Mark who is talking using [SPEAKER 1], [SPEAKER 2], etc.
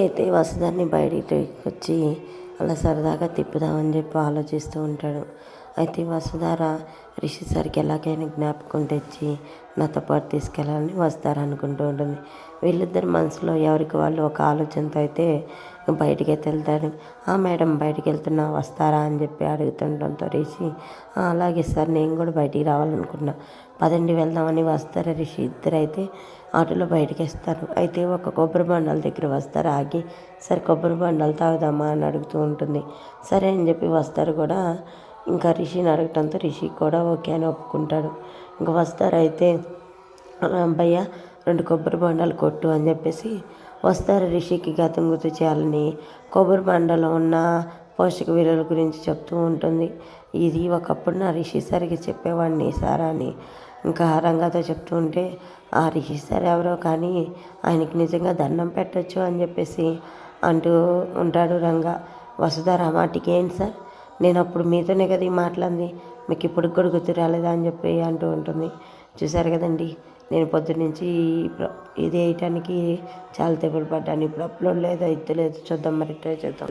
[SPEAKER 1] అయితే వసుధాన్ని బయటికి వచ్చి అలా సరదాగా తిప్పుదామని చెప్పి ఆలోచిస్తూ ఉంటాడు. అయితే వసుధార రిషి సార్కి ఎలాగైనా జ్ఞాపకం తెచ్చి నాతో పాటు తీసుకెళ్ళాలని వస్తారు అనుకుంటూ ఉంటుంది. వీళ్ళిద్దరి మనసులో ఎవరికి వాళ్ళు ఒక ఆలోచనతో అయితే బయటికి అయితే వెళ్తాడు ఆ మేడం బయటికి వెళ్తున్నా వస్తారా అని చెప్పి అడుగుతుండటంతో రిషి అలాగే సార్ నేను కూడా బయటికి రావాలనుకున్నా. పదండి వెళ్దామని వస్తారు రిషి ఇద్దరు అయితే ఆటోలో బయటికి వేస్తారు అయితే ఒక కొబ్బరి బండాల దగ్గర వస్తారు ఆగి సరే కొబ్బరి బండాలు తాగుదామా? అని అడుగుతూ ఉంటుంది. సరే అని చెప్పి వస్తారు కూడా ఇంకా రిషిని అడగటంతో రిషి కూడా ఓకే అని ఒప్పుకుంటాడు. ఇంకా వస్తారైతే అబ్బయ్య రెండు కొబ్బరి బొండాలు కొట్టు అని చెప్పేసి వస్తారు రిషికి గతం గుర్తు చేయాలని? కొబ్బరి బండలో ఉన్న పోషక విలువల గురించి చెప్తూ ఉంటుంది. ఇది ఒకప్పుడు నా రిషి సార్కి చెప్పేవాడిని సార్ అని. ఇంకా రంగాతో చెప్తూ ఉంటే ఆ రిషి సార్ ఎవరో కానీ ఆయనకి నిజంగా దండం పెట్టొచ్చు అని చెప్పేసి అంటూ ఉంటాడు రంగా. వసుధార ఆ మాటికి ఏంటి సార్? నేను అప్పుడు మీతోనే కదా ఈ మాట్లాడింది మీకు ఇప్పుడు కూడా గుర్తు రాలేదా అని చెప్పి అంటూ ఉంటుంది. చూసారు కదండి. నేను పొద్దున్నుంచి ఇది వేయటానికి చాలా తెగులు పడ్డాను ఇప్పుడు అప్లోడ్ లేదు అయితే లేదు. చూద్దాం మరి ట్రై చేద్దాం.